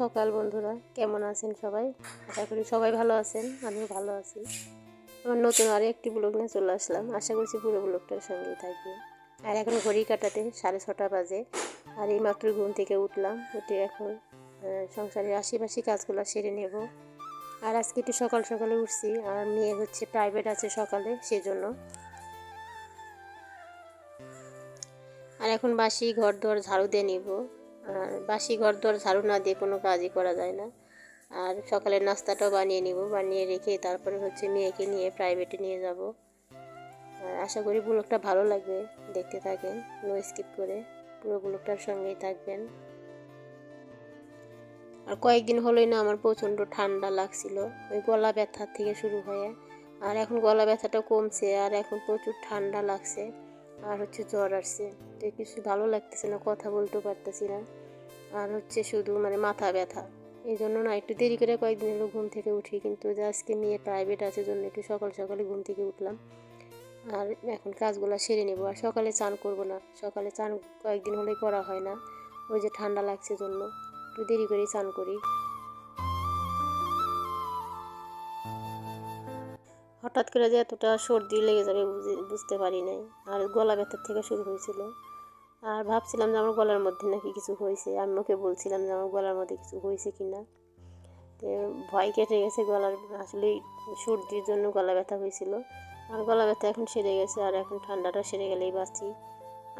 সকাল, বন্ধুরা। কেমন আছেন সবাই? আশা করি সবাই ভালো আছেন, আমিও ভালো আছি। আমার নতুন আরও একটি ব্লগ নিয়ে চলে আসলাম। আশা করছি পুরো ব্লগটার সঙ্গেই থাকবে আর এখন ঘড়ি কাটাতে সাড়ে ছটা বাজে, আর এই মাত্র ঘুম থেকে উঠলাম, উঠে এখন সংসারের আশেপাশে কাজগুলো সেরে নেব। আর আজকে একটু সকাল সকালে উঠছি, আর মেয়ে হচ্ছে প্রাইভেট আছে সকালে, সেজন্য। আর এখন বাসি ঘর দর ঝাড়ু দিয়ে নিব। আর বাসি ঘর দর ঝাড়ু না দিয়ে কোনো কাজই করা যায় না। আর সকালের নাস্তাটাও বানিয়ে নিব, বানিয়ে রেখে তারপরে হচ্ছে মেয়েকে নিয়ে প্রাইভেটে নিয়ে যাব। আর আশা করি ব্লগটা ভালো লাগবে, দেখতে থাকেন নো স্কিপ করে পুরো ব্লগটার সঙ্গেই থাকবেন। আর কয়েকদিন হলোই না আমার প্রচণ্ড ঠান্ডা লাগছিল, ওই গলা ব্যথার থেকে শুরু হয়ে, আর এখন গলা ব্যথাটা কমছে, আর এখন প্রচুর ঠান্ডা লাগছে, আর হচ্ছে জ্বর আসছে, তো কিছু ভালো লাগতেছে না, কথা বলতেও পারতেছি না। আর হচ্ছে শুধু মানে মাথা ব্যথা। এই জন্য না একটু দেরি করে কয়েকদিন হলো ঘুম থেকে উঠি, কিন্তু আজকে মেয়ে প্রাইভেট আছে জন্য একটু সকাল সকালে ঘুম থেকে উঠলাম। আর এখন কাজগুলো সেরে নেব, আর সকালে চান করব না। সকালে চান কয়েকদিন হলেই করা হয় না। ওই যে ঠান্ডা লাগছে জন্য একটু দেরি করেই চান করি। হঠাৎ করে যে এতটা সর্দি লেগে যাবে বুঝে- বুঝতে পারি নাই। আর গলা ব্যথার থেকে শুরু হয়েছিল। আর ভাবছিলাম যে আমার গলার মধ্যে নাকি কিছু হয়েছে। আমি ওকে বলছিলাম যে আমার গলার মধ্যে কিছু হয়েছে কি না তো ভয় কেটে গেছে গলার আসলে সর্দির জন্য গলা ব্যথা হয়েছিল। আর গলা ব্যথা এখন সেরে গেছে, আর এখন ঠান্ডাটা সেরে গেলেই বাঁচি।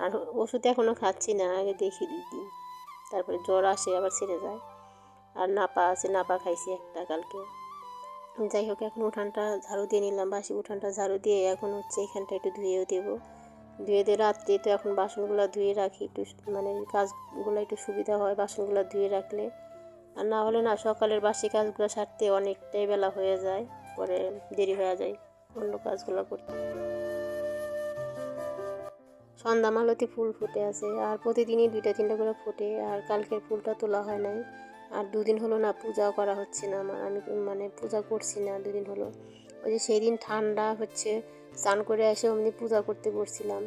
আর ওষুধ এখনও খাচ্ছি না, আগে দেখি দুই দিন। তারপরে জ্বর আসে, আবার সেরে যায়। আর নাপা আছে, নাপা খাইছি একটা কালকে। যাই হোক, এখন উঠানটা ঝাড়ু দিয়ে নিলাম, বাসি উঠানটা ঝাড়ু দিয়ে এখন হচ্ছে এখানটা একটু ধুয়েও দেবো। ধুয়ে দিয়ে রাত্রে তো এখন বাসনগুলো ধুয়ে রাখি, একটু মানে কাজগুলো একটু সুবিধা হয় বাসনগুলো ধুয়ে রাখলে। আর না হলে না সকালের বাসি কাজগুলো সারতে অনেকটাই বেলা হয়ে যায়, পরে দেরি হয়ে যায় অন্য কাজগুলো করতে। সন্ধ্যা মালতি ফুল ফুটে আছে, আর প্রতিদিনই দুইটা তিনটা করে ফোটে, আর কালকের ফুলটা তোলা হয় নাই। আর দুদিন হলো না পূজাও করা হচ্ছে না আমার আমি মানে পূজা করছি না দুদিন হলো। ওই যে সেই দিন ঠান্ডা হচ্ছে স্নান করে এসে অমনি পূজা করতে বসছিলাম।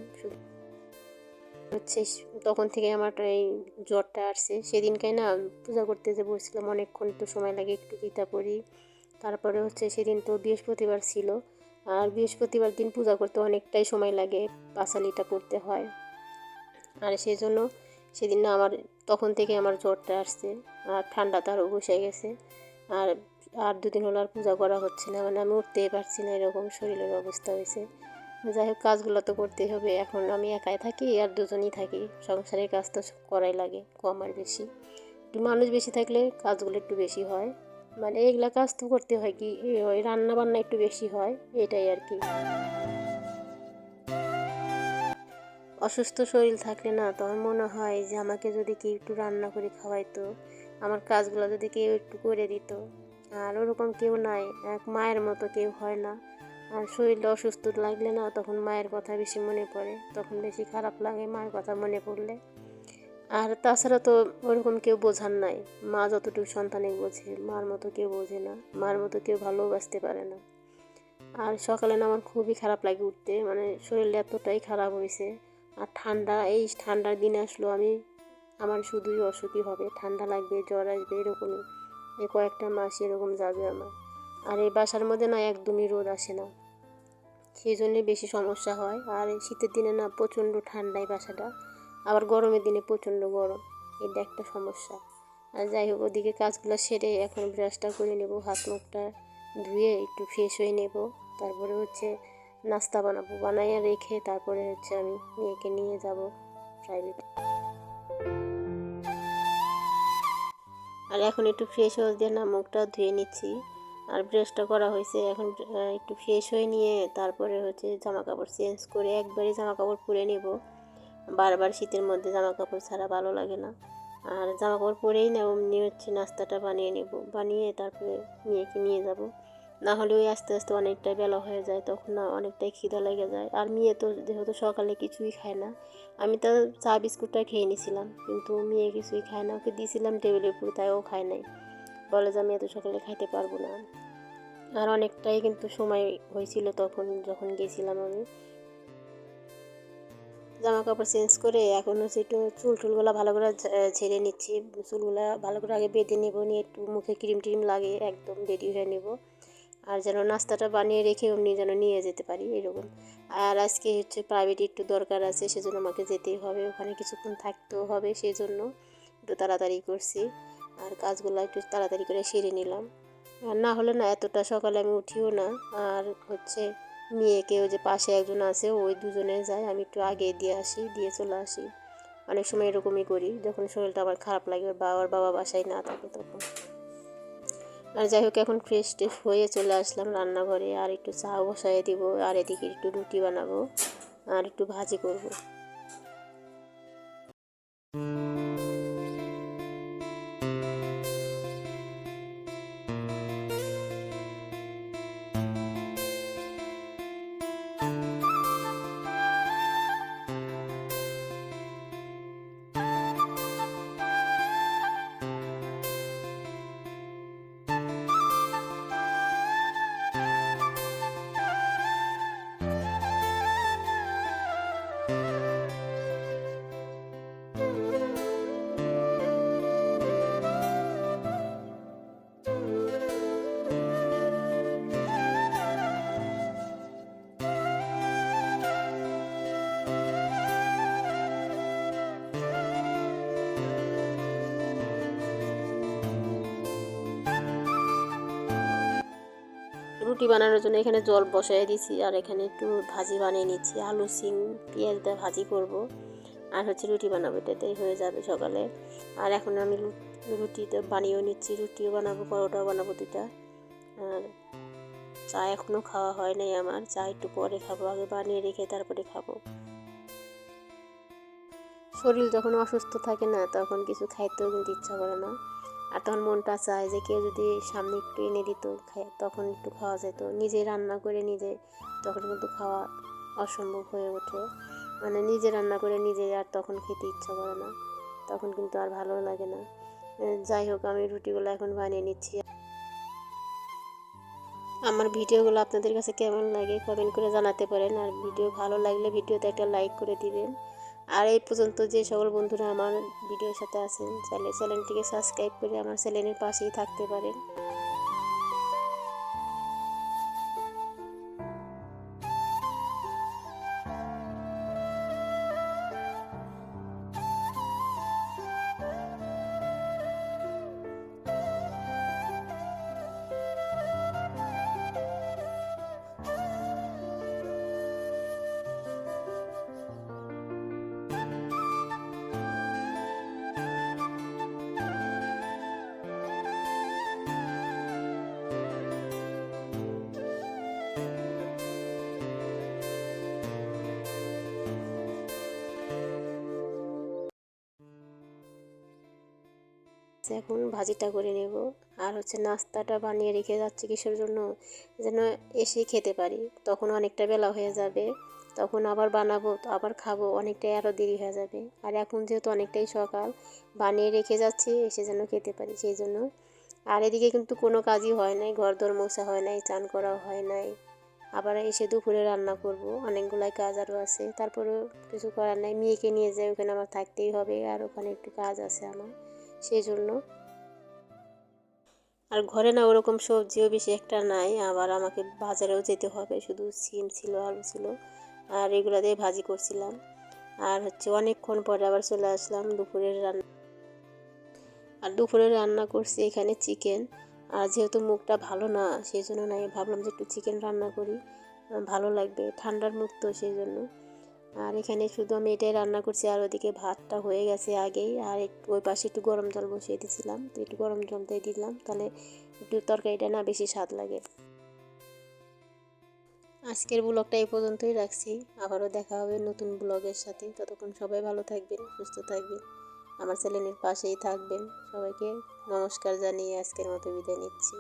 হচ্ছে তখন থেকে আমার এই জ্বরটা আসছে। সেদিনকাই না পূজা করতে যে বসছিলাম অনেকক্ষণ তো সময় লাগে একটু গীতা পড়ি। তারপরে হচ্ছে সেদিন তো বৃহস্পতিবার ছিল। আর বৃহস্পতিবার দিন পূজা করতে অনেকটাই সময় লাগে পাঁচালিটা পড়তে হয়। আর সেই জন্য সেদিন না আমার, তখন থেকে আমার জ্বরটা আসছে। আর ঠান্ডা তারও বসে গেছে। আর আর দুদিন হলো আর পূজা করা হচ্ছে না মানে আমি উঠতেই পারছি না, এরকম শরীরের অবস্থা হয়েছে। যাই হোক, কাজগুলো তো করতেই হবে, এখন আমি একাই থাকি আর দুজনই থাকি, সংসারের কাজ তো করাই লাগে, কম আর বেশি। একটু মানুষ বেশি থাকলে কাজগুলো একটু বেশি হয় মানে এগুলা কাজ তো করতে হয় কি ওই রান্না বান্না একটু বেশি হয়, এটাই আর কি। অসুস্থ শরীর থাকলে না তখন মনে হয় যে আমাকে যদি কেউ একটু রান্না করে খাওয়াইতো, আমার কাজগুলো যদি কেউ একটু করে দিত আর ওরকম কেউ নাই, এক মায়ের মতো কেউ হয় না। আর শরীরটা অসুস্থ লাগলে না তখন মায়ের কথা বেশি মনে পড়ে, তখন বেশি খারাপ লাগে মায়ের কথা মনে পড়লে। আর তাছাড়া তো ওরকম কেউ বোঝার নাই, মা যতটুকু সন্তানে বোঝে, মার মতো কেউ বোঝে না, মার মতো কেউ ভালোবাসতে পারে না। আর সকালে না আমার খুবই খারাপ লাগে উঠতে মানে শরীরটা এতটাই খারাপ হয়েছে। আর ঠান্ডা, এই ঠান্ডার দিনে আসলো আমি, আমার শুধুই অসুখই হবে, ঠান্ডা লাগবে, জ্বর আসবে, এরকমই। এই কয়েকটা মাস এরকম যাবে আমার। আর এই বাসার মধ্যে না একদমই রোদ আসে না। সেই জন্যে বেশি সমস্যা হয়। আর এই শীতের দিনে না প্রচণ্ড ঠান্ডায় বাসাটা। আবার গরমের দিনে প্রচণ্ড গরম। এটা একটা সমস্যা। আর যাই হোক, ওদিকে কাজগুলো সেরে এখন ব্রাশটা করে নেব হাত মুখটা ধুয়ে একটু ফ্রেশ হয়ে নেব। তারপরে হচ্ছে নাস্তা বানাবো। বানাইয়া রেখে তারপরে হচ্ছে আমি মেয়েকে নিয়ে যাব প্রাইভেট আর এখন একটু ফ্রেশ হয়ে দিয়ে না মুখটা ধুয়ে নিচ্ছি। আর ব্রাশটা করা হয়েছে, এখন একটু ফ্রেশ হয়ে নিয়ে তারপরে হচ্ছে জামা কাপড় চেঞ্জ করে একবারই জামা কাপড় পরে নেব। বারবার শীতের মধ্যে জামা কাপড় ছাড়া ভালো লাগে না। আর জামা কাপড় পরেই না, অমনি হচ্ছে নাস্তাটা বানিয়ে নেব। বানিয়ে তারপরে মেয়েকে নিয়ে যাব। না হলে ওই আস্তে আস্তে অনেকটাই বেলা হয়ে যায়, তখন না অনেকটাই খিদা লেগে যায়। আর মেয়ে তো যেহেতু সকালে কিছুই খায় না, আমি তো চা, বিস্কুটটা খেয়ে নিয়েছিলাম কিন্তু মেয়ে কিছুই খায় না। ওকে দিয়েছিলাম টেবিলের উপরে, তাই ও খায় নাই। বলে যে আমি এত সকালে খাইতে পারব না। আর অনেকটাই কিন্তু সময় হয়েছিল তখন, যখন গেছিলাম আমি। জামা কাপড় চেঞ্জ করে এখন হচ্ছে একটু চুল টুলগুলো ভালো করে ছেড়ে নিচ্ছি। চুলগুলো ভালো করে আগে বেঁধে নেব, নিয়ে একটু মুখে ক্রিম টিম লাগিয়ে একদম রেডি হয়ে নেব। আর যেন নাস্তাটা বানিয়ে রেখে অমনি যেন নিয়ে যেতে পারি, এরকম। আর আজকে হচ্ছে প্রাইভেট একটু দরকার আছে, সেজন্য আমাকে যেতেই হবে। ওখানে কিছুক্ষণ থাকতেও হবে সেই জন্য একটু তাড়াতাড়ি করছি। আর কাজগুলো একটু তাড়াতাড়ি করে সেরে নিলাম। আর না হলে না, এতটা সকালে আমি উঠিও না। আর হচ্ছে মেয়েকে ওই যে পাশে একজন আছে ওই দুজনে যায়, আমি একটু আগে দিয়ে আসি, দিয়ে চলে আসি। অনেক সময় এরকমই করি, যখন শরীরটা আমার খারাপ লাগে ওর বাবার বাবা বাসায় না থাকে তখন। আর যাই হোক, এখন ফ্রেশ ট্রেশ হয়ে চলে আসলাম রান্নাঘরে। আর একটু চা বসাই দিব, আর এদিকে একটু রুটি বানাবো, আর একটু ভাজি করব। রুটি বানানোর জন্য এখানে জল বসাই দিয়েছি আর এখানে একটু ভাজি বানিয়ে নিচ্ছি। আলু সিম পেঁয়াজ দিয়ে ভাজি করব, আর হচ্ছে রুটি বানাবো এটাতেই হয়ে যাবে সকালে। আর এখন আমি রু- রুটিটা বানিয়েও নিচ্ছি, রুটিও বানাবো, পরোটাও বানাবো দুটা আর চা এখনও খাওয়া হয় নাই আমার, চা একটু পরে খাব, আগে বানিয়ে রেখে তারপরে খাব। শরীর যখন অসুস্থ থাকে না, তখন কিছু খাইতেও কিন্তু ইচ্ছা করে না। আর তখন মনটা চায় যে কেউ যদি সামনে একটু এনে দিত তখন একটু খাওয়া যেত। নিজে রান্না করে নিজে, তখন কিন্তু খাওয়া অসম্ভব হয়ে ওঠে। মানে নিজে রান্না করে নিজে আর তখন খেতে ইচ্ছা করে না। তখন কিন্তু আর ভালো লাগে না। যাই হোক, আমি রুটিগুলো এখন বানিয়ে নিচ্ছি। আমার ভিডিওগুলো আপনাদের কাছে কেমন লাগে কমেন্ট করে জানাতে পারেন। আর ভিডিও ভালো লাগলে ভিডিওতে একটা লাইক করে দিবেন। আর এই পর্যন্ত যে সকল বন্ধুরা আমার ভিডিওর সাথে আছেন চ্যানেলটিকে সাবস্ক্রাইব করে আমার চ্যানেলের পাশেই থাকতে পারেন। এখন ভাজিটা করে নেব। আর হচ্ছে নাস্তাটা বানিয়ে রেখে যাচ্ছি কিসের জন্য? যেন এসে খেতে পারি। তখন অনেকটা বেলা হয়ে যাবে। তখন আবার বানাবো, তো আবার খাব। অনেকটাই আরও দেরি হয়ে যাবে। আর এখন যেহেতু অনেকটাই সকাল, বানিয়ে রেখে যাচ্ছি, এসে যেন খেতে পারি সেই জন্য। আর এদিকে কিন্তু কোনো কাজই হয় নাই ঘর দর হয় নাই, চান করাও হয় নাই। আবার এসে দুপুরে রান্না করব। অনেকগুলাই কাজ আরও আছে। তারপরেও কিছু করার নাই। মেয়েকে নিয়ে যাই, ওখানে আমার থাকতেই হবে। আর ওখানে একটু কাজ আছে আমার। সেই জন্য আর ঘরে না ওরকম সবজিও বেশি একটা নাই, আবার আমাকে বাজারেও যেতে হবে, শুধু সিম ছিল, আলু ছিল, আর এগুলো দিয়ে ভাজি করছিলাম। আর হচ্ছে অনেকক্ষণ পরে আবার চলে আসলাম দুপুরের রান্না আর দুপুরে রান্না করছি এখানে চিকেন। আর যেহেতু মুখটা ভালো না সেই জন্য না ভাবলাম যে একটু চিকেন রান্না করি। ভালো লাগবে, ঠান্ডার মুখ তো সেই জন্য আর এখানে শুধু আমি এটাই রান্না করছি, আর ওদিকে ভাতটা হয়ে গেছে আগেই, আর একটু ওই পাশে একটু গরম জল বসিয়ে দিয়েছিলাম। তো একটু গরম জল দিয়ে দিলাম, তাহলে একটু তরকারিটা না বেশি স্বাদ লাগে। আজকের ব্লগটা এই পর্যন্তই রাখছি। আবারও দেখা হবে নতুন ব্লগের সাথে। ততক্ষণ সবাই ভালো থাকবেন, সুস্থ থাকবেন। আমার চ্যানেলের পাশেই থাকবেন। সবাইকে নমস্কার জানিয়ে আজকের মতো বিদায় নিচ্ছি।